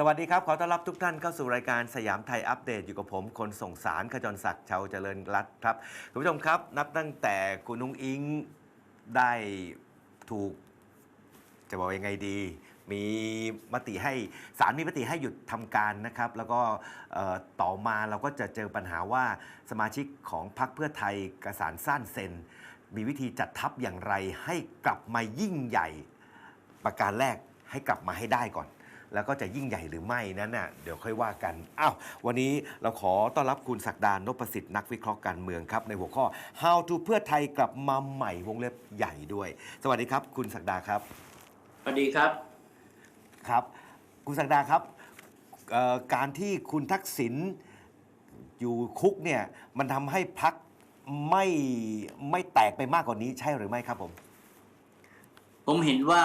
สวัสดีครับ ขอต้อนรับทุกท่านเข้าสู่รายการสยามไทยอัปเดตอยู่กับผม คนส่งสารขจรศักดิ์ชาวเจริญรัตน์ครับคุณผู้ชมครับ นับตั้งแต่คุณนุ้งอิงได้ถูก จะบอกยังไงดี มีมติให้ศาลมีมติให้หยุดทำการนะครับ แล้วก็ต่อมาเราก็จะเจอปัญหาว่าสมาชิกของพรรคเพื่อไทยกระสานสั้นเซนมีวิธีจัดทัพอย่างไรให้กลับมายิ่งใหญ่ ประการแรกให้กลับมาให้ได้ก่อน แล้วก็จะยิ่งใหญ่หรือไม่นั้นน่ะเดี๋ยวค่อยว่ากันอ้าววันนี้เราขอต้อนรับคุณศักดานนพสิทธิ์นักวิเคราะห์การเมืองครับ ในหัวข้อ How to เพื่อไทยกลับมาใหม่วงเล็บใหญ่ด้วย สวัสดีครับ คุณศักดาครับสวัสดีครับครับ คุณศักดาครับเอ่อการที่คุณทักษิณอยู่คุกเนี่ยมันทำให้พักไม่ไม่แตกไปมากกว่านี้ใช่หรือไม่ครับผม ผมเห็นว่า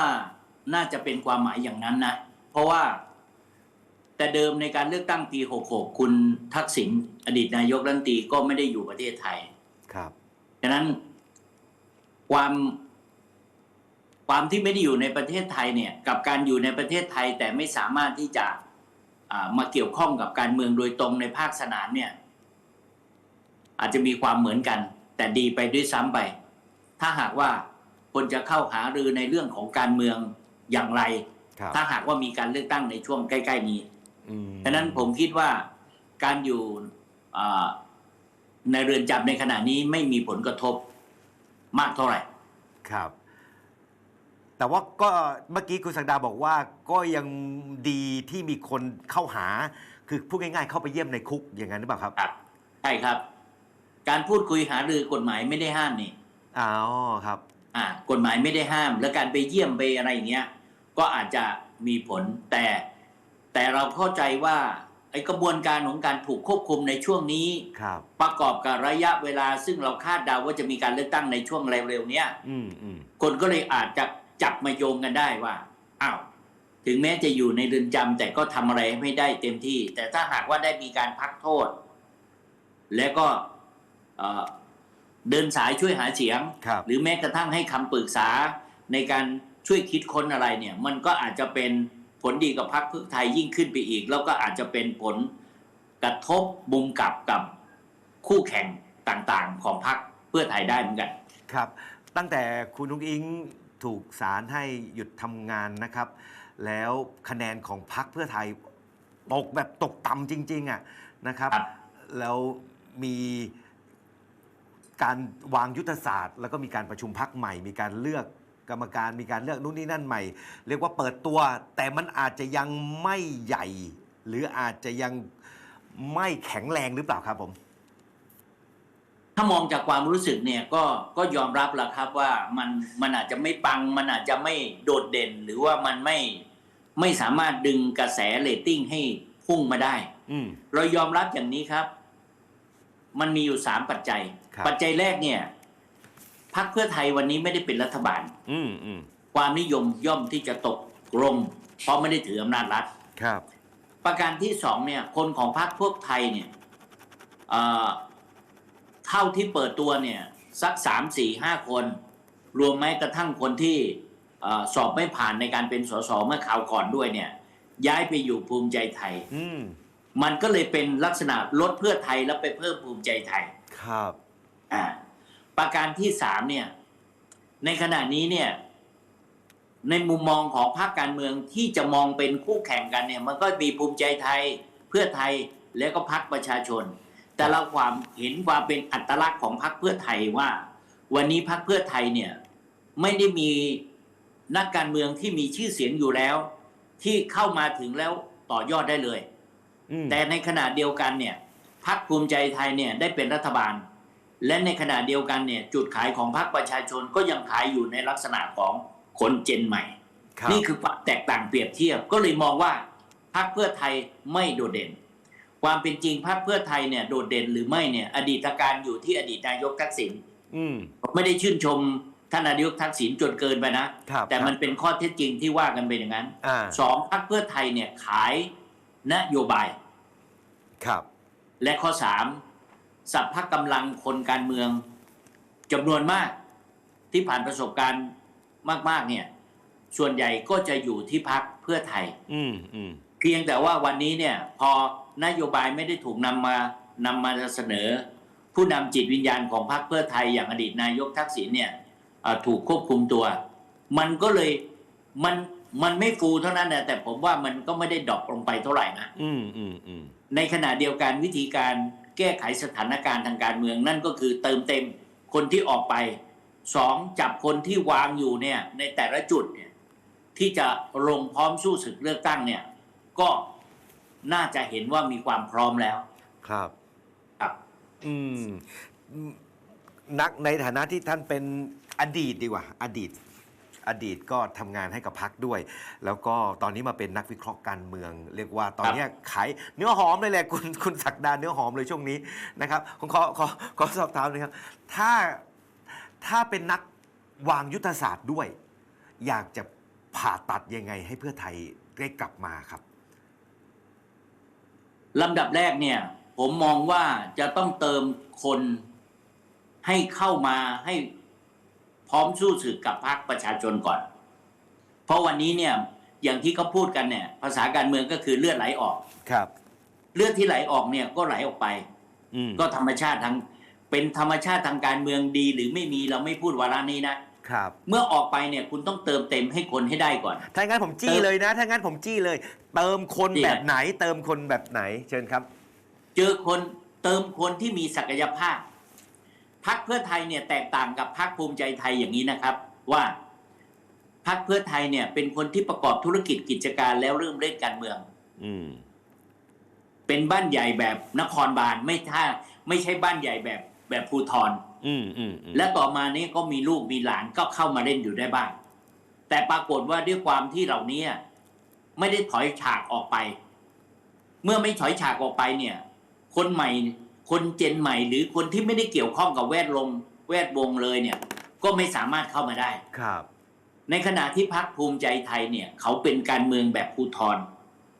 น่าจะเป็นความหมายอย่างนั้นนะ เพราะว่าแต่เดิมในการเลือกตั้งปี 66 คุณทักษิณอดีตนายกรัฐมนตรีก็ไม่ได้อยู่ประเทศไทย ครับฉะนั้นความความที่ไม่ได้อยู่ในประเทศไทยเนี่ย กับการอยู่ในประเทศไทยแต่ไม่สามารถที่จะอ่ามาเกี่ยวข้องกับการเมืองโดยตรงในภาคสนามเนี่ย อาจจะมีความเหมือนกัน แต่ดีไปด้วยซ้ำไป ถ้าหากว่าคนจะเข้าหารือในเรื่องของการเมืองอย่างไรครับ ถ้าหากว่ามีการเลือกตั้งในช่วงใกล้ ๆ นี้อืมฉะนั้นผมคิดว่าการอยู่อ่าในเรือนจำในขณะนี้ไม่มีผลกระทบมากเท่าไหร่ ครับ แต่ว่าก็เมื่อกี้คุณสักดาบอกว่าก็ยังดีที่มีคนเข้าหา คือพูดง่ายๆเข้าไปเยี่ยมในคุกอย่างนั้นหรือเปล่าครับครับใช่ครับ การพูดคุยหารือกฎหมายไม่ได้ห้ามนี่อ๋อครับ อ่ากฎหมายไม่ได้ห้าม แล้วการไปเยี่ยมไปอะไรอย่างเงี้ย ก็อาจจะมีผลแต่แต่เราเข้าใจว่าไอ้กระบวนการของการถูกควบคุมในช่วงนี้ครับประกอบกับระยะเวลา ซึ่งเราคาดเดาว่าจะมีการเลือกตั้งในช่วงเร็วๆเนี้ยอืมอืมคนก็เลยอาจจะจับมาโยงกันได้ว่าอ้าวถึงแม้จะอยู่ในเรือนจำแต่ก็ทำอะไรไม่ได้เต็มที่ แต่ถ้าหากว่าได้มีการพักโทษ แล้วก็เอ่อเดินสายช่วยหาเสียงครับหรือแม้กระทั่งให้คำปรึกษาในการ ช่วยคิดค้นอะไรเนี่ย มันก็อาจจะเป็นผลดีกับพรรคเพื่อไทยยิ่งขึ้นไปอีก แล้วก็อาจจะเป็นผลกระทบมุมกลับกับคู่แข่งต่างๆ ของพรรคเพื่อไทยได้เหมือนกัน ครับ ตั้งแต่คุณนุ้งอิงถูกศาลให้หยุดทำงานนะครับ แล้วคะแนนของพรรคเพื่อไทยตกแบบตกต่ำจริง ๆอะนะครับครับแล้วมีการวางยุทธศาสตร์ แล้วก็มีการประชุมพักใหม่ มีการเลือก กรรมการมีการเลือกนู่นนี่นั่นใหม่ เรียกว่าเปิดตัว แต่มันอาจจะยังไม่ใหญ่ หรืออาจจะยังไม่แข็งแรงหรือเปล่าครับผม ถ้ามองจากความรู้สึกเนี่ยก็ก็ยอมรับแหละครับว่ามันมันอาจจะไม่ปัง มันอาจจะไม่โดดเด่น หรือว่ามันไม่ไม่สามารถดึงกระแสเรตติ้งให้พุ่งมาได้อืมเรายอมรับอย่างนี้ครับ มันมีอยู่สามปัจจัยครับปัจจัยแรกเนี่ย พรรคเพื่อไทยวันนี้ไม่ได้เป็นรัฐบาล อืมอืมความนิยมย่อมที่จะตกลงเพราะไม่ได้ถืออำนาจรัฐครับ ประการที่สองเนี่ย คนของพรรคพวกไทยเนี่ยเอ่อเท่าที่เปิดตัวเนี่ย สักสามสี่ห้าคน รวมแม้กระทั่งคนที่เออสอบไม่ผ่านในการเป็นสสเมื่อคราวก่อนด้วยเนี่ย ย้ายไปอยู่ภูมิใจไทย อืมมันก็เลยเป็นลักษณะลดเพื่อไทยแล้วไปเพิ่มภูมิใจไทย ครับ อ่า ประการที่สามเนี่ย ในขณะนี้เนี่ย ในมุมมองของพรรคการเมืองที่จะมองเป็นคู่แข่งกันเนี่ย มันก็มีภูมิใจไทยเพื่อไทยแล้วก็พรรคประชาชน แต่เราความเห็นความเป็นอัตลักษณ์ของพรรคเพื่อไทยว่า วันนี้พรรคเพื่อไทยเนี่ย ไม่ได้มีนักการเมืองที่มีชื่อเสียงอยู่แล้ว ที่เข้ามาถึงแล้วต่อยอดได้เลยอืมแต่ในขณะเดียวกันเนี่ยพรรคภูมิใจไทยเนี่ยได้เป็นรัฐบาล และในขณะเดียวกันเนี่ยจุดขายของพรรคประชาชนก็ยังขายอยู่ในลักษณะของคนเจนใหม่ครับนี่คือความแตกต่างเปรียบเทียบก็เลยมองว่าพรรคเพื่อไทยไม่โดดเด่น ความเป็นจริงพรรคเพื่อไทยเนี่ยโดดเด่นหรือไม่เนี่ยอดีตการอยู่ที่อดีตนายกทักษิณอืมผมไม่ได้ชื่นชมท่านนายกทักษิณจนเกินไปนะครับแต่มันเป็นข้อเท็จจริงที่ว่ากันเป็นอย่างนั้นอ่าสองพรรคเพื่อไทยเนี่ยขายนโยบาย ครับ และข้อสาม สัพพะกำลังคนการเมืองจำนวนมากที่ผ่านประสบการณ์มาก ๆ เนี่ย ส่วนใหญ่ก็จะอยู่ที่พักเพื่อไทย อืมอืมเพียงแต่ว่าวันนี้เนี่ย พอนโยบายไม่ได้ถูกนำมานำมาเสนอ ผู้นำจิตวิญญาณของพรรคเพื่อไทยอย่างอดีตนายกทักษิณเนี่ยเอ่อถูกควบคุมตัว มันก็เลยมันมันไม่ฟูเท่านั้นนะแต่ผมว่ามันก็ไม่ได้ดรอปลงไปเท่าไหร่นะอืมอืมอืมในขณะเดียวกันวิธีการ แก้ไขสถานการณ์ทางการเมืองนั่นก็คือเติมเต็มคนที่ออกไปสองจับคนที่วางอยู่เนี่ยในแต่ละจุดเนี่ยที่จะลงพร้อมสู้ศึกเลือกตั้งเนี่ย ก็น่าจะเห็นว่ามีความพร้อมแล้ว ครับ ครับ อืมนักในฐานะที่ท่านเป็นอดีตดีกว่า อดีต อดีตก็ทำงานให้กับพักด้วย แล้วก็ตอนนี้มาเป็นนักวิเคราะห์การเมือง เรียกว่าตอนเนี้ยขายเนื้อหอมเลยแหละคุณคุณศักดาเนื้อหอมเลยช่วงนี้นะครับผมขอขอขอสอบถามหนะครับถ้าถ้าเป็นนักวางยุทธศาสตร์ด้วย อยากจะผ่าตัดยังไงให้เพื่อไทยได้กลับมาครับลำดับแรกเนี่ย ผมมองว่าจะต้องเติมคนให้เข้ามาให้พ ร้อมสู้ศึกกับพรรคประชาชนก่อน เพราะวันนี้เนี่ยอย่างที่เขาพูดกันเนี่ยภาษาการเมืองก็คือเลือดไหลออกครับ เลือดที่ไหลออกเนี่ยก็ไหลออกไปอืมก็ธรรมชาติทางเป็นธรรมชาติทางการเมืองดี หรือไม่มีเราไม่พูดวาระนี้นะครับ เมื่อออกไปเนี่ยคุณต้องเติมเต็มให้คนให้ได้ก่อนถ้างั้นผมจี้เลยนะถ้างั้นผมจี้เลย เติมคนจี้แบไงบไหน เติมคนแบบไหน เชิญครับ เจอคนเติมคนที่มีศักยภาพ พักเพื่อไทยเนี่ยแตกต่างกับพักภูมิใจไทยอย่างนี้นะครับ ว่าพักเพื่อไทยเนี่ยเป็นคนที่ประกอบธุรกิจกิจการแล้วเริ่มเล่นการเมือง อืม เป็นบ้านใหญ่แบบนครบาลไม่ท่าไม่ใช่บ้านใหญ่แบบแบบภูทรอืมอืมอืมและต่อมานี้ก็มีลูกมีหลานก็เข้ามาเล่นอยู่ได้บ้าง แต่ปรากฏว่าด้วยความที่เหล่านี้ไม่ได้ถอยฉากออกไป เมื่อไม่ถอยฉากออกไปเนี่ย คนใหม่ คนเจนใหม่หรือคนที่ไม่ได้เกี่ยวข้องกับแวดลมแวดวงเลยเนี่ย ก็ไม่สามารถเข้ามาได้ครับ ในขณะที่พักภูมิใจไทยเนี่ย เขาเป็นการเมืองแบบภูทร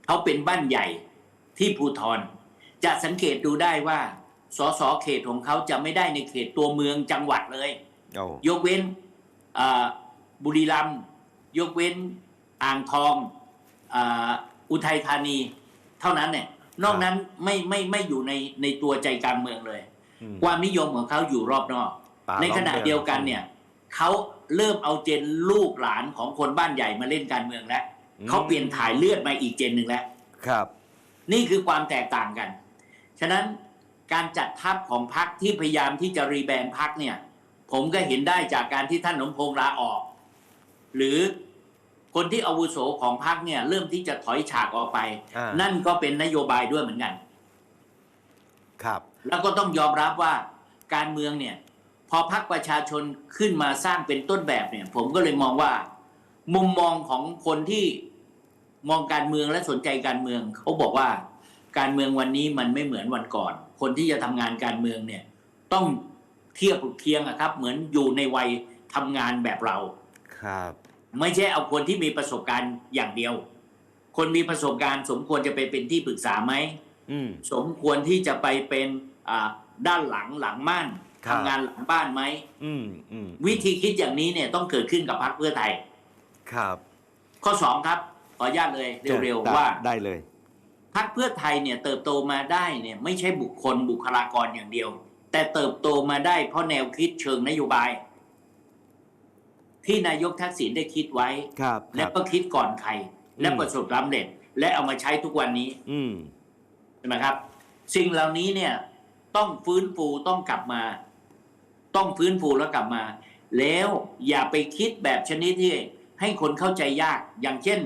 เขาเป็นบ้านใหญ่ที่ภูทรจะสังเกตดูได้ว่าสสเขตของเขาจะไม่ได้ในเขตตัวเมืองจังหวัดเลยโอ้ยกเว้นอ่าบุรีรัมย์ยกเว้นอ่างทองอาอุทัยธานี เท่านั้นเนี่ย นอกนั้นไม่ไม่ไม่อยู่ในในตัวใจกลางเมืองเลยอืมความนิยมของเขาอยู่รอบนอกป่าในขณะล้อมเดียวกันเนี่ยเขาเริ่มเอาเจนลูกหลานของคนบ้านใหญ่มาเล่นการเมืองแล้วอืมเขาเปลี่ยนถ่ายเลือดมาอีกเจนหนึ่งแล้วครับ นี่คือความแตกต่างกัน ฉะนั้นการจัดทัพของพรรคที่พยายามที่จะรีแบรนด์พรรคเนี่ย ผมก็เห็นได้จากการที่ท่านหนมพงษ์ลาออก หรือ คนที่อาวุโสของพรรคเนี่ย เริ่มที่จะถอยฉากออกไปอ่านั่นก็เป็นนโยบายด้วยเหมือนกัน ครับ แล้วก็ต้องยอมรับว่าการเมืองเนี่ย พอพรรคประชาชนขึ้นมาสร้างเป็นต้นแบบเนี่ย ผมก็เลยมองว่า มุมมองของคนที่มองการเมืองและสนใจการเมือง เขาบอกว่า การเมืองวันนี้มันไม่เหมือนวันก่อน คนที่จะทำงานการเมืองเนี่ย ต้องเทียบเคียงอะครับ เหมือนอยู่ในวัยทำงานแบบเราครับ ไม่ใช่เอาคนที่มีประสบการณ์อย่างเดียว คนมีประสบการณ์ สมควรจะไปเป็นที่ปรึกษาไหมอืมสมควรที่จะไปเป็นอ่าด้านหลังหลังม่านครัทำบงานหลังบ้านไหมอืมอืมวิธีคิดอย่างนี้เนี่ยต้องเกิดขึ้นกับพรรคเพื่อไทย ครับ ข้อสองครับ ขออนุญาตเลยเร็วได้ๆว่าได้เลยพรรคเพื่อไทยเนี่ยเติบโตมาได้เนี่ย ไม่ใช่บุคคลบุคลากรอย่างเดียว แต่เติบโตมาได้เพราะแนวคิดเชิงนโยบาย ที่นายกทักษิณได้คิดไว้ ครับคและรับก็คิดก่อนใคร และอืมประสบความสำเร็จ และเอามาใช้ทุกวันนี้อืมใช่ไหมครับ สิ่งเหล่านี้เนี่ยต้องฟื้นฟูต้องกลับมา ต้องฟื้นฟูแล้วกลับมา แล้วอย่าไปคิดแบบชนิดที่ให้คนเข้าใจยาก อย่างเช่น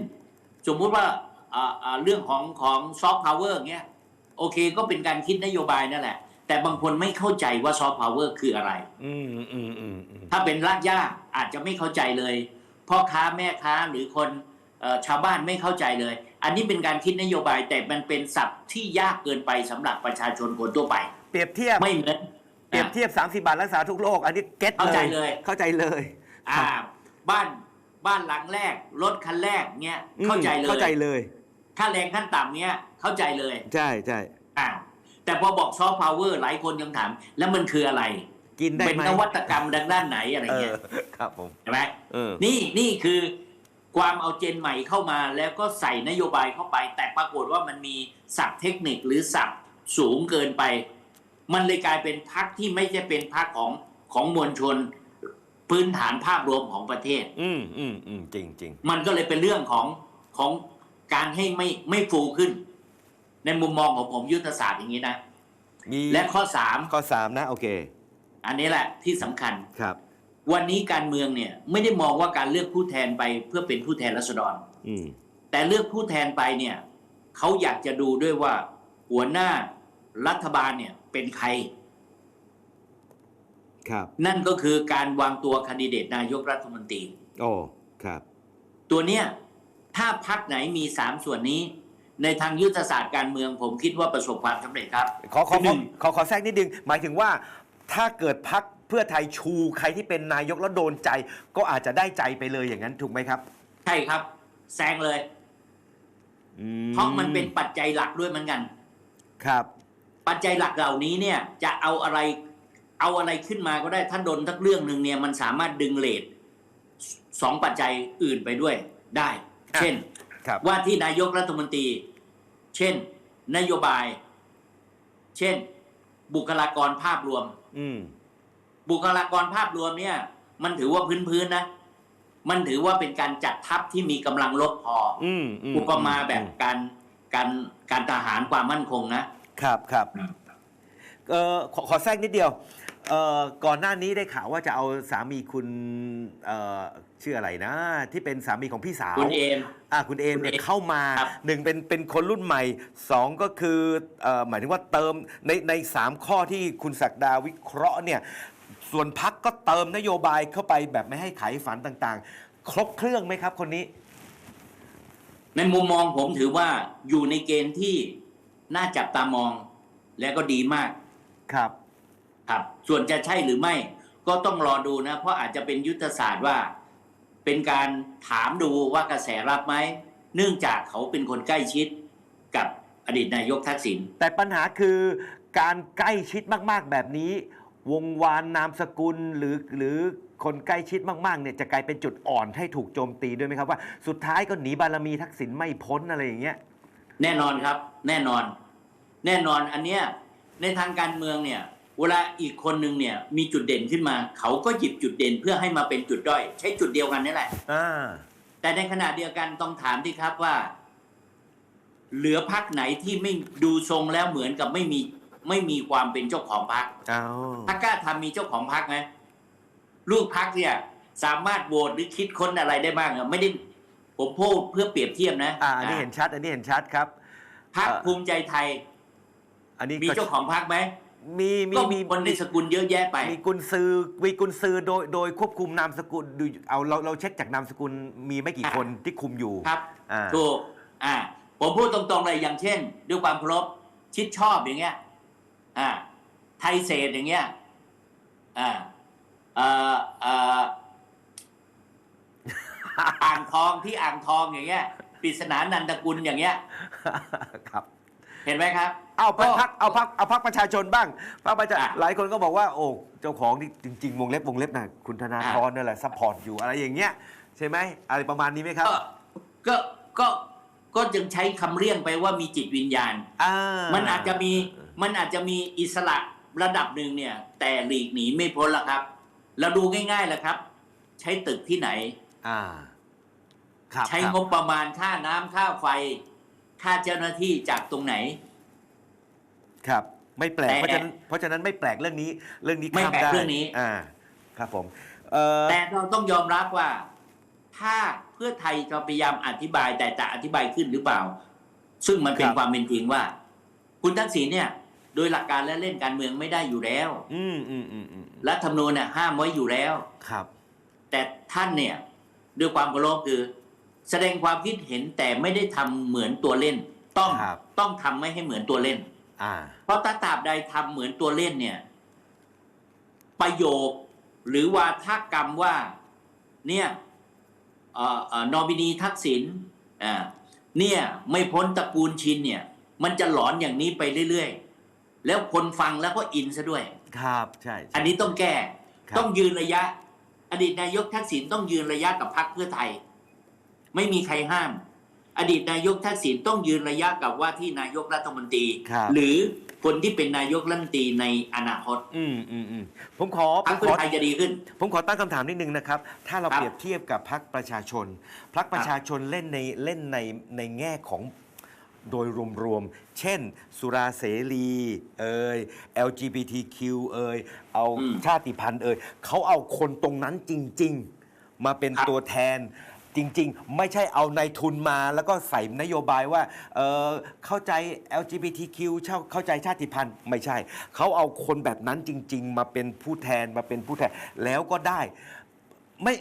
สมมุติว่าอ่าอ่าเรื่องของของซอฟต์พาวเวอร์เงี้ย โอเคก็เป็นการคิดนโยบายนั่นแหละ แต่บางคนไม่เข้าใจว่าซอฟต์พาวเวอร์คืออะไรอืมอืมอืมอืมอืมถ้าเป็นรากหญ้าอาจจะไม่เข้าใจเลยพ่อค้าแม่ค้าหรือคนเอ่อชาวบ้านไม่เข้าใจเลย อันนี้เป็นการคิดนโยบายแต่มันเป็นศัพท์ที่ยากเกินไปสำหรับประชาชนคนทั่วไป เปรียบเทียบไม่เหมือนเปรียบเทียบ 30 บาทรักษาทุกโรคอันนี้เก็ตเข้าใจเลย เข้าใจเลย อ่า บ้านบ้านหลังแรกรถคันแรกเนี้ยอืมเข้าใจเลยเข้าใจเลย ค่าแรงขั้นต่ำเนี้ยเข้าใจเลย ใช่ใช่อ่า แต่พอบอกซอฟต์พาวเวอร์หลายคนยังถาม แล้วมันคืออะไร กินได้เป็นไหมนวัตกรรมดังด้านไหนอะไรเอเงี้อยครับผมใช่ไหมเออนี่นี่คือความเอาเจนใหม่เข้ามาแล้วก็ใส่นโยบายเข้าไป แต่ปรากฏว่ามันมีศัพท์เทคนิคหรือศัพท์สูงเกินไป มันเลยกลายเป็นพักที่ไม่ใช่เป็นพักของของมวลชนพื้นฐานภาพรวมของประเทศ อืมอืมอืมจริงจริงมันก็เลยเป็นเรื่องของของการให้ไม่ไม่ฟูขึ้น ในมุมมองของผมยุทธศาสตร์อย่างนี้นะมีและข้อสามข้อสามนะโอเค อันนี้แหละที่สำคัญครับ วันนี้การเมืองเนี่ย ไม่ได้มองว่าการเลือกผู้แทนไปเพื่อเป็นผู้แทนรัษฎรอืมแต่เลือกผู้แทนไปเนี่ยเขาอยากจะดูด้วยว่า หัวหน้ารัฐบาลเนี่ย เป็นใครครับ นั่นก็คือการวางตัวคนดิเดตนายกรัฐมนตรีโอ้ครับ ตัวเนี้ยถ้าพักไหนมีสามส่วนนี้ ในทางยุทธศาสตร์การเมืองผมคิดว่าประสบความสำเร็จครับ ขอขอหนึ่งขอขอแทรกนิดนึง หมายถึงว่าถ้าเกิดพักเพื่อไทยชูใครที่เป็นนายกแล้วโดนใจ ก็อาจจะได้ใจไปเลยอย่างนั้นถูกไหมครับ ใช่ครับ แซงเลยอืเพราะมันเป็นปัจจัยหลักด้วยเหมือนกัน ครับ ปัจจัยหลักเหล่านี้เนี่ยจะเอาอะไรเอาอะไรขึ้นมาก็ได้ถ้าโดนทักเรื่องหนึ่งเนี่ยมันสามารถดึงเลทสองปัจจัยอื่นไปด้วยได้ครับเช่นครับ ว่าที่นายกรัฐมนตรี เช่น นโยบาย เช่น บุคลากรภาพรวม อืมบุคลากรภาพรวมเนี่ย มันถือว่าพื้นๆนะ มันถือว่าเป็นการจัดทัพที่มีกำลังลบพออืมอืมอุปมาแบบการการการทหารความมั่นคงนะครับครับเอ่อขอขอแทรกนิดเดียว เอ่อก่อนหน้านี้ได้ข่าวว่าจะเอาสามีคุณเอ่อชื่ออะไรนะ ที่เป็นสามีของพี่สาวคุณเอมอ่าคุณเอมเนี่ยคุณเอมเข้ามาครับหนึ่งเป็นเป็นคนรุ่นใหม่สองก็คือเอ่อหมายถึงว่าเติมในในสามข้อที่คุณศักดาวิเคราะห์เนี่ยส่วนพักก็เติมนโยบายเข้าไปแบบไม่ให้ไขฝันต่างๆ ครบเครื่องไหมครับคนนี้ ในมุมมองผมถือว่าอยู่ในเกณฑ์ที่น่าจับตามองและก็ดีมากครับ ครับ ส่วนจะใช่หรือไม่ ก็ต้องรอดูนะ เพราะอาจจะเป็นยุทธศาสตร์ว่า เป็นการถามดูว่ากระแสรับไหม เนื่องจากเขาเป็นคนใกล้ชิดกับอดีตนายกทักษิณแต่ปัญหาคือการใกล้ชิดมาก ๆ แบบนี้ วงวานนามสกุลหรือหรือคนใกล้ชิดมากๆเนี่ยจะกลายเป็นจุดอ่อนให้ถูกโจมตีด้วยไหมครับว่า สุดท้ายก็หนีบารมีทักษิณไม่พ้นอะไรอย่างเงี้ยแน่นอนครับ แน่นอน แน่นอนอันเนี้ยในทางการเมืองเนี่ย เวลาอีกคนหนึ่งเนี่ยมีจุดเด่นขึ้นมา เขาก็หยิบจุดเด่นเพื่อให้มาเป็นจุดด้อย ใช้จุดเดียวกันนี่แหละอ่าแต่ในขณะเดียวกันต้องถามที่ครับว่า เหลือพักไหนที่ไม่ดูทรงแล้วเหมือนกับไม่มีไม่มีความเป็นเจ้าของพักเอาถ้ากล้าทำมีเจ้าของพักไหมลูกพักเนี่ย สามารถโหวตหรือคิดค้นอะไรได้บ้างอะไม่ได้ผมพูดเพื่อเปรียบเทียบนะอ่าอันนี้เห็นชัด อันนี้เห็นชัดครับพักเอ่อภูมิใจไทย อันนี้มีก็เจ้าของพักไหม มีมีก็มีมีคนในสกุลเยอะแยะไป มีกุญซือมีกุญซือโดยโดยควบคุมนามสกุลดูเอาเราเราเช็คจากนามสกุลมีไม่กี่คนที่คุมอยู่ครับอ่าถูกอ่าผมพูดตรงๆเลยอย่างเช่น ด้วยความเคารพชิดชอบอย่างเงี้ยอ่าไทยเศษอย่างเงี้ยอ่าเอ่อเอ่ออ่างทองที่อ่างทองอย่างเงี้ยปริศนานันทกุลอย่างเงี้ยครับ เห็นไหมครับ เอาพักก็พักเอาพักเอาพักประชาชนบ้างพักประชาอะหลายคนก็บอกว่าโอ้เจ้าของนี่จริง ๆ วงเล็บวงเล็บนะคุณธนาธรนั่นแหละซัพพอร์ตอยู่อะไรอย่างเงี้ยใช่ไหมอะไรประมาณนี้ไหมครับก็ก็ก็ก็จึงใช้คำเรียกไปว่ามีจิตวิญญาณ อ่ามันอาจจะมีมันอาจจะมีอิสระระดับหนึ่งเนี่ย แต่หลีกหนีไม่พ้นละครับ เราดูง่ายๆแหละครับ ใช้ตึกที่ไหน อ่าครับใช้ครับงบประมาณค่าน้ำค่าไฟ ค่าเจ้าหน้าที่จากตรงไหน ครับ ไม่แปลก แต่ เพราะฉะนั้นเพราะฉะนั้นไม่แปลกเรื่องนี้เรื่องนี้ไม่ข้ามแปลกได้เรื่องนี้ อ่า ครับผมเอ่อแต่เราต้องยอมรับว่า ถ้าเพื่อไทยจะพยายามอธิบายแต่จะอธิบายขึ้นหรือเปล่า ซึ่งมันเป็นความเป็นจริงว่า คุณทักษิณเนี่ย โดยหลักการและเล่นการเมืองไม่ได้อยู่แล้ว อืมอืมอืมอืมรัฐธรรมนูญเนี่ยห้ามไว้อยู่แล้ว ครับ แต่ท่านเนี่ย ด้วยความเคารพคือ แสดงความคิดเห็นแต่ไม่ได้ทำเหมือนตัวเล่น ต้องครับต้องทำไม่ให้เหมือนตัวเล่น อ่า เพราะถ้าตราบใดทำเหมือนตัวเล่นเนี่ย ประโยคหรือว่าท่ากรรมว่า เนี่ยเอ่อเอ่อนอมินีทักษิณอ่าเนี่ย ไม่พ้นตระกูลชินเนี่ย มันจะหลอนอย่างนี้ไปเรื่อยๆ แล้วคนฟังแล้วก็อินซะด้วย ครับใช่ใช่อันนี้ต้องแก้ครับต้องยืนระยะ อดีตนายกทักษิณต้องยืนระยะกับพรรคเพื่อไทย ไม่มีใครห้าม อดีตนายกทักษิณต้องยืนระยะกับว่าที่นายกรัฐมนตรีครับหรือคนที่เป็นนายกรัฐมนตรีในอนาคต อืมอืมอืมผมขอผพรรมคขเพื่ออไทยจะดีขึ้น ผมขอตั้งคำถามนิดนึงนะครับ ถ้าเราครับเปรียบเทียบกับพรรคประชาชน พรรคประชาชนเล่นในเล่นในในแง่ของโดยรวมๆ เช่น สุราเสรีเอ่ย LGBTQ เอ่ย เอาอืมชาติพันธุ์เอ่ยเขาเอาคนตรงนั้นจริง ๆ มาเป็นครับตัวแทน จริง ๆ ไม่ใช่เอาในายทุนมาแล้วก็ใส่นโยบายว่าเอ่อเข้าใจ LGBTQ เช่าเข้าใจชาติพันธุ์ไม่ใช่ เขาเอาคนแบบนั้นจริง ๆ มาเป็นผู้แทนมาเป็นผู้แทนแล้วก็ได้ไม่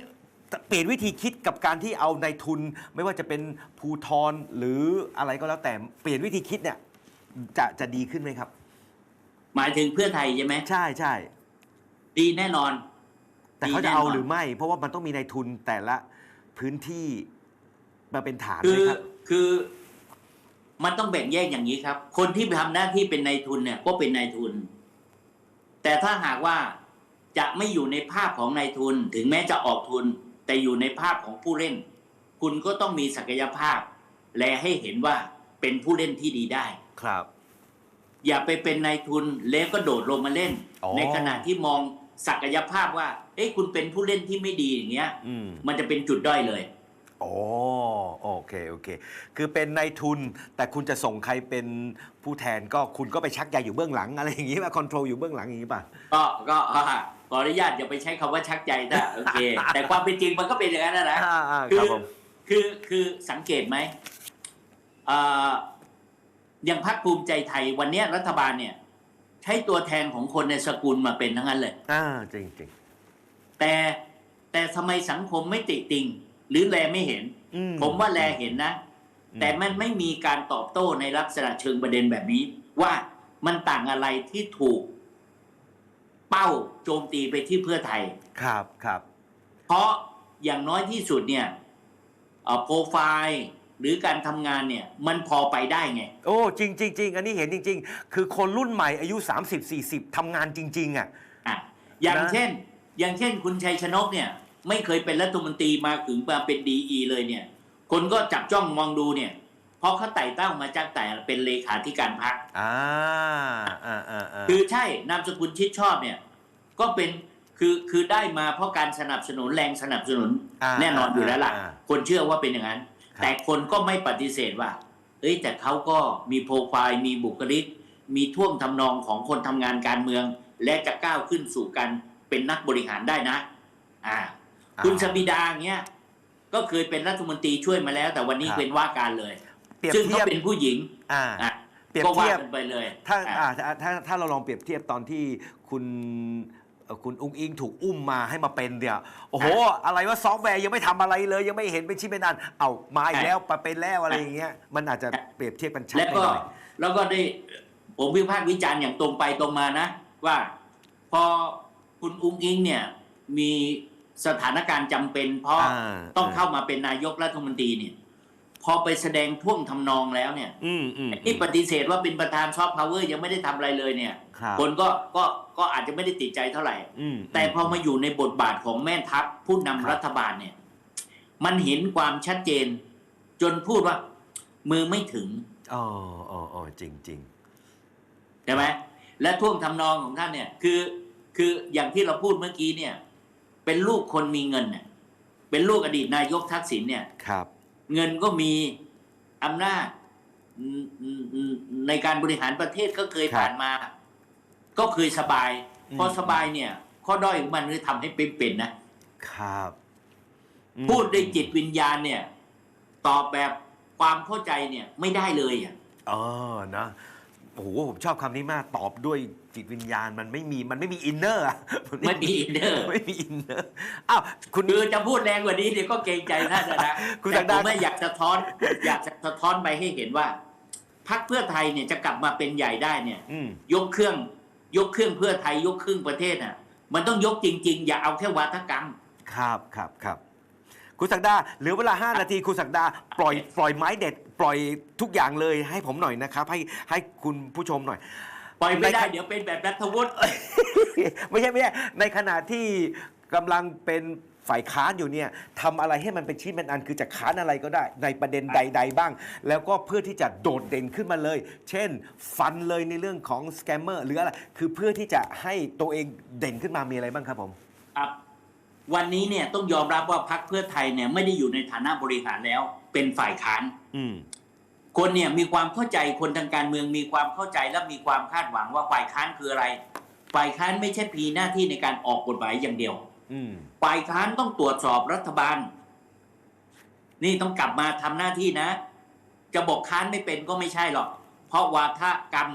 เปลี่ยนวิธีคิดกับการที่เอาในายทุน ไม่ว่าจะเป็นภูทรหรืออะไรก็แล้วแต่เปลี่ยนวิธีคิดเนี่ยจะจะดีขึ้นไหมครับ หมายถึงเพื่อไทยใช่ไหมใช่ใช่ดีแน่นอน แต่เขาจะเอาดีแน่นอนหรือไม่ เพราะว่ามันต้องมีในายทุนแต่ละ พื้นที่มาเป็นฐานคืไหมอครับ คือมันต้องแบ่งแยกอย่างนี้ครับ คนที่ทำหน้าที่เป็นนายทุนเนี่ยก็เป็นนายทุน แต่ถ้าหากว่าจะไม่อยู่ในภาพของนายทุน ถึงแม้จะออกทุน แต่อยู่ในภาพของผู้เล่น คุณก็ต้องมีศักยภาพ และให้เห็นว่าเป็นผู้เล่นที่ดีได้ ครับ อย่าไปเป็นนายทุนแล้วก็โดดลงมาเล่น อ๋อ ในขณะที่มอง ศักยภาพว่า เอ้ยคุณเป็นผู้เล่นที่ไม่ดีอย่างเงี้ยอืมมันจะเป็นจุดด้อยเลยโอ้โอเค โอเค คือเป็นนายทุน แต่คุณจะส่งใครเป็นผู้แทนก็คุณก็ไปชักใยอยู่เบื้องหลัง อะไรอย่างนี้ป่ะคอนโทรลอยู่เบื้องหลังอย่างนี้ป่ะ ก็ก็อ่าขออนุญาตอย่าไปใช้คำว่าชักใจแต่โอเค แต่ความเป็นจริงมันก็เป็นอย่างนั้นนะนะอ่าอ่าคืครับผมคือคือสังเกตไหมอ่าอย่างพรรคภูมิใจไทยวันเนี้ยรัฐบาลเนี่ยใช้ตัวแทนของคนในสกุลมาเป็นทั้งนั้นเลย อ่าจริงจริงแต่แต่ทำไมสังคมไม่ติติง หรือแลไม่เห็นอืผมว่าแลเห็นนะอืมแต่มันไม่มีการตอบโต้ในลักษณะเชิงประเด็นแบบนี้ ว่ามันต่างอะไรที่ถูก เป้าโจมตีไปที่เพื่อไทย ครับครับ เพราะอย่างน้อยที่สุดเนี่ยเอ่อโปรไฟล์ หรือการทำงานเนี่ยมันพอไปได้ไง โอ้จริงจริงจริงอันนี้เห็นจริง ๆ คือคนรุ่นใหม่อายุ 30 40ทำงานจริง ๆ อะ อะอย่างนะเช่น อย่างเช่นคุณชัยชนกเนี่ย ไม่เคยเป็นรัฐมนตรีมาถึงมาเป็นดีอเลยเนี่ย คนก็จับจ้องมองดูเนี่ย เพราะเขาไต่เต้ามาจากแต่เป็นเลขาธิการพรรคอ่าอ่าอ่าอ่าคือใช่นามสกุลชิดชอบเนี่ย ก็เป็นคือคือได้มาเพราะการสนับสนุนแรงสนับสนุนาแน่นอนอยู่แล้วล่ะาคนเชื่อว่าเป็นอย่างนั้นครับ แต่คนก็ไม่ปฏิเสธว่าเอ้ยแต่เขาก็มีโปรไฟล์มีบุคลิก มีท่วงทำนองของคนทำงานการเมือง และจะก้าวขึ้นสู่การเป็นนักบริหารได้นะ อ่าอ่าคุณสบิดาเงี้ยก็เคยเป็นรัฐมนตรีช่วยมาแล้ว แต่วันนี้ครับเป็นว่าการเลยเปรียบซึ่งเทีเขายบเป็นผู้หญิง อ่าอะเปรียบก็ว่าเทียบกันไปเลยถ้าอะอ่าถ้าถ้าถ้าเราลองเปรียบเทียบตอนที่คุณ เอ่อคุณอุ้งอิงถูกอุ้มมาให้มาเป็นเนี่ยโอ้โห อะไรว่าซอฟต์แวร์ยังไม่ทำอะไรเลย ยังไม่เห็นเป็นชิ้นเป็นอัน เอามาอีกแล้วมาเป็นแล้วอะไรอย่างเงี้ยมันอาจจะเปรียบเทียบกันชัดแล้วไปก็หน่อย แล้วก็ได้ผมวิพากษ์วิจารณ์อย่างตรงไปตรงมานะ ว่าพอคุณอุ้งอิงเนี่ยมีสถานการณ์จำเป็นเพราะอ่า ต้องเข้ามาเป็นนายกรัฐมนตรีเนี่ย พอไปแสดงท่วงทำนองแล้วเนี่ยอืมอืมที่ปฏิเสธว่าเป็นประธานซอฟต์พาวเวอร์ยังไม่ได้ทำอะไรเลยเนี่ยครับคนก็ก็ก็อาจจะไม่ได้ติดใจเท่าไหร่อืมแต่พอมาอยู่ในบทบาทของแม่ทัพผู้นำครับรัฐบาลเนี่ย มันเห็นความชัดเจน จนพูดว่า มือไม่ถึงอ๋ออ๋ออ๋อจริงจริงใช่ไหมและท่วงทำนองของท่านเนี่ย คือ คืออย่างที่เราพูดเมื่อกี้เนี่ย เป็นลูกคนมีเงินเนี่ยเป็นลูกอดีตนายกทักษิณเนี่ยครับ เงินก็มีอำนาจอืมอืมอืมในการบริหารประเทศก็เคยครับผ่านมา ก็เคยสบายอืมพอสบายเนี่ย ข้อด้อยของมันคือทำให้เป็นๆนะครับอืมพูดด้วยจิตวิญญาณเนี่ย ตอบแบบความเข้าใจเนี่ยไม่ได้เลยอะเออนะโอ้โหผมชอบคำนี้มากตอบด้วย จิตวิญญาณมันไม่มีมันไม่มีอินเนอร์อะไม่มีอินเนอร์ไม่มีอินเนอร์อ้าวคุณคือจะพูดแรงกว่านี้เดี๋ยวก็เกรงใจท่านนะนะคุณแต่ศักผดามไม่อยากสะท้อน อยากจะสะท้อนไปให้เห็นว่าพรรคเพื่อไทยเนี่ยจะกลับมาเป็นใหญ่ได้เนี่ยอืมยกเครื่อง ยกเครื่องเพื่อไทยยกครึ่งประเทศอะ มันต้องยกจริง ๆ อย่าเอาแค่วาทกรรม ครับครับครับคุณศักดาเหลือเวลา5นาทีคุณศักดาปล่อยปล่อยไม้เด็ด ปล่อยทุกอย่างเลยให้ผมหน่อยนะครับ ให้ให้คุณผู้ชมหน่อย ปล่อยไม่ได้ในเดี๋ยวเป็นแบบรัฐวุฒิไม่ใช่ไม่ใช่ในขณะที่กำลังเป็นฝ่ายค้านอยู่เนี่ยทำอะไรให้มันเป็นชิ้นเป็นอันคือจะค้านอะไรก็ได้ ในประเด็นใด ๆ บ้าง แล้วก็เพื่อที่จะโดดเด่นขึ้นมาเลย เช่น ฟันเลยในเรื่องของสแกมเมอร์หรืออะไรคือเพื่อที่จะให้ตัวเองเด่นขึ้นมามีอะไรบ้างครับผมครับวันนี้เนี่ยต้องยอมรับว่าพรรคเพื่อไทยเนี่ยไม่ได้อยู่ในฐานะบริหารแล้วเป็นฝ่ายค้าน อืม คนเนี่ยมีความเข้าใจคนทางการเมืองมีความเข้าใจและมีความคาดหวังว่าฝ่ายค้านคืออะไร ฝ่ายค้านไม่ใช่พีหน้าที่ในการออกกฎหมายอย่างเดียวอืมฝ่ายค้านต้องตรวจสอบรัฐบาล นี่ต้องกลับมาทำหน้าที่นะ จะบอกค้านไม่เป็นก็ไม่ใช่หรอก เพราะวาทกรรม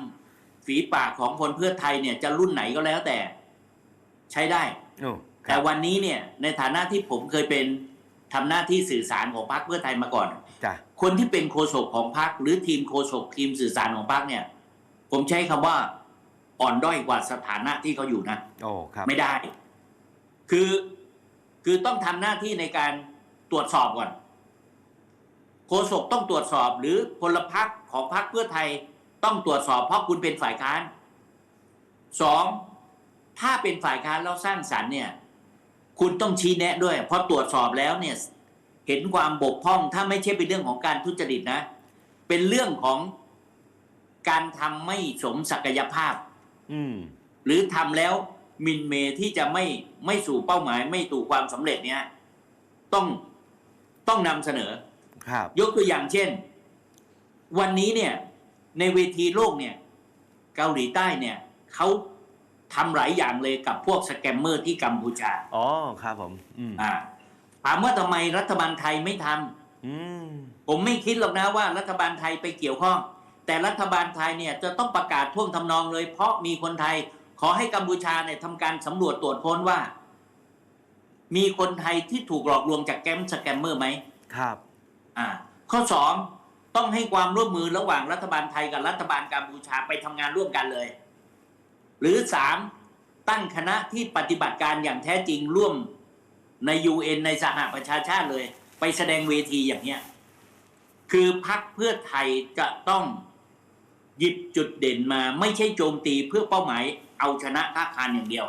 ฝีปากของคนเพื่อไทยเนี่ย จะรุ่นไหนก็แล้วแต่ ใช้ได้โอ้คแต่รับวันนี้เนี่ย ในฐานะที่ผมเคยเป็นทำหน้าที่สื่อสารของพรรคเพื่อไทยมาก่อนจ้ะ คนที่เป็นโฆษกของพรรคหรือทีมโฆษกทีมสื่อสารของพรรคเนี่ย ผมใช้คำว่าอ่อนด้อยกว่าสถานะที่เขาอยู่นะโอ้ครับ ไม่ได้ คือคือต้องทำหน้าที่ในการตรวจสอบก่อนโฆษกต้องตรวจสอบ หรือพลพรรคของพรรคเพื่อไทยต้องตรวจสอบเพราะคุณเป็นฝ่ายค้านสองถ้าเป็นฝ่ายค้านแล้วสร้างสรรค์เนี่ย คุณต้องชี้แนะด้วย เพราะตรวจสอบแล้วเนี่ย เห็นความบกพร่องถ้าไม่ใช่เป็นเรื่องของการทุจริตนะ เป็นเรื่องของการทำไม่สมศักยภาพ อืมหรือทำแล้วหมินเมที่จะไม่ไม่สู่เป้าหมาย ไม่สู่ความสำเร็จเนี่ยต้องต้องนำเสนอ ครับ ยกตัวอย่างเช่น วันนี้เนี่ย ในเวทีโลกเนี่ย เกาหลีใต้เนี่ยเขาทำหลายอย่างเลยกับพวกสแกมเมอร์ที่กัมพูชา อ๋อ ครับผมอืมอ่า ถามว่าทำไมรัฐบาลไทยไม่ทำอืมผมไม่คิดหรอกนะว่ารัฐบาลไทยไปเกี่ยวข้อง แต่รัฐบาลไทยเนี่ยจะต้องประกาศท่วงทำนองเลย เพราะมีคนไทยขอให้กัมพูชาเนี่ยทำการสำรวจตรวจค้นว่า มีคนไทยที่ถูกหลอกลวงจากแก๊งสแกมเมอร์ไหมครับ อ่า ข้อสองต้องให้ความร่วมมือระหว่างรัฐบาลไทยกับรัฐบาลกัมพูชาไปทำงานร่วมกันเลย หรือสามตั้งคณะที่ปฏิบัติการอย่างแท้จริงร่วม ใน UN ในสหประชาชาติเลย ไปแสดงเวทีอย่างเนี้ยคือพักเพื่อไทยจะต้องหยิบจุดเด่นมา ไม่ใช่โจมตีเพื่อเป้าหมาย เอาชนะภาคคานอย่างเดียว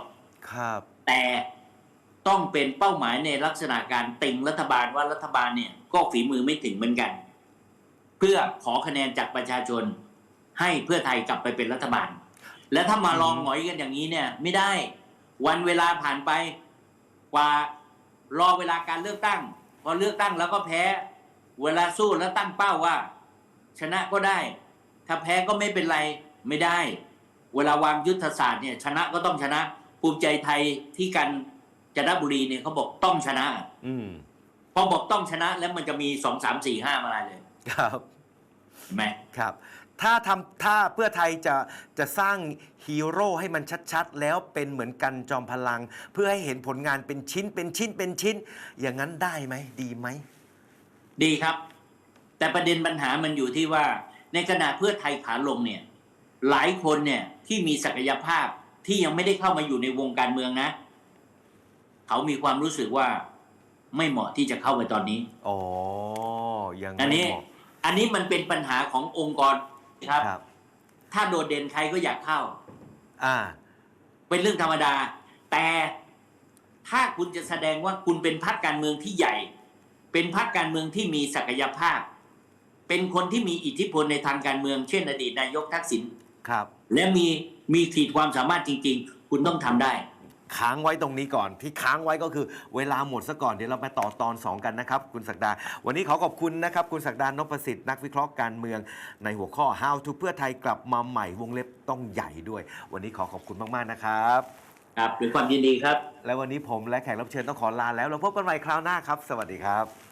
ครับ แต่ต้องเป็นเป้าหมายในลักษณะการติงรัฐบาลว่ารัฐบาลเนี่ยก็ฝีมือไม่ถึงเหมือนกัน เพื่อขอคะแนนจากประชาชน ให้เพื่อไทยกลับไปเป็นรัฐบาล และถ้ามาลองหงอยกันอย่างนี้เนี่ย ไม่ได้ วันเวลาผ่านไปกว่า รอเวลาการเลือกตั้ง พอเลือกตั้งแล้วก็แพ้ เวลาสู้แล้วตั้งเป้าว่า ชนะก็ได้ ถ้าแพ้ก็ไม่เป็นไรไม่ได้ เวลาวางยุทธศาสตร์เนี่ย ชนะก็ต้องชนะ ภูมิใจไทยที่กันจันทบุรีเนี่ยเขาบอกต้องชนะ อืมพอบอกต้องชนะแล้วมันจะมีสองสามสี่ห้ามาอะไรเลย ครับเห็นไหมครับ ถ้าทำถ้าเพื่อไทยจะจะสร้างฮีโร่ให้มันชัดๆ แล้วเป็นเหมือนกันจอมพลัง เพื่อให้เห็นผลงานเป็นชิ้นเป็นชิ้นเป็นชิ้น อย่างนั้นได้ไหมดีไหม ดีครับ แต่ประเด็นปัญหามันอยู่ที่ว่า ในขณะเพื่อไทยขาลงเนี่ย หลายคนเนี่ยที่มีศักยภาพที่ยังไม่ได้เข้ามาอยู่ในวงการเมืองนะ เขามีความรู้สึกว่าไม่เหมาะที่จะเข้าไปตอนนี้อ๋อยังอันไม่นี้เหมาะอันนี้มันเป็นปัญหาขององค์กร ครับครับ ถ้าโดดเด่นใครก็อยากเข้า อ่า เป็นเรื่องธรรมดา แต่ถ้าคุณจะแสดงว่าคุณเป็นพรรคการเมืองที่ใหญ่ เป็นพรรคการเมืองที่มีศักยภาพ เป็นคนที่มีอิทธิพลในทางการเมือง เช่นอดีตนายกทักษิณครับ และมีมีขีดความสามารถจริง ๆ คุณต้องทำได้ ค้างไว้ตรงนี้ก่อน ที่ค้างไว้ก็คือเวลาหมดซะก่อนเดี๋ยวเราไปต่อตอน 2 กันนะครับ คุณศักดา วันนี้ขอขอบคุณนะครับ คุณศักดานพสิทธิ์นักวิเคราะห์การเมือง ในหัวข้อ How to เพื่อไทยกลับมาใหม่วงเล็บต้องใหญ่ด้วย วันนี้ขอขอบคุณมากๆนะครับครับด้วยความยินดีครับ และวันนี้ผมและแขกรับเชิญต้องขอลาแล้วเราพบกันใหม่คราวหน้าครับ สวัสดีครับ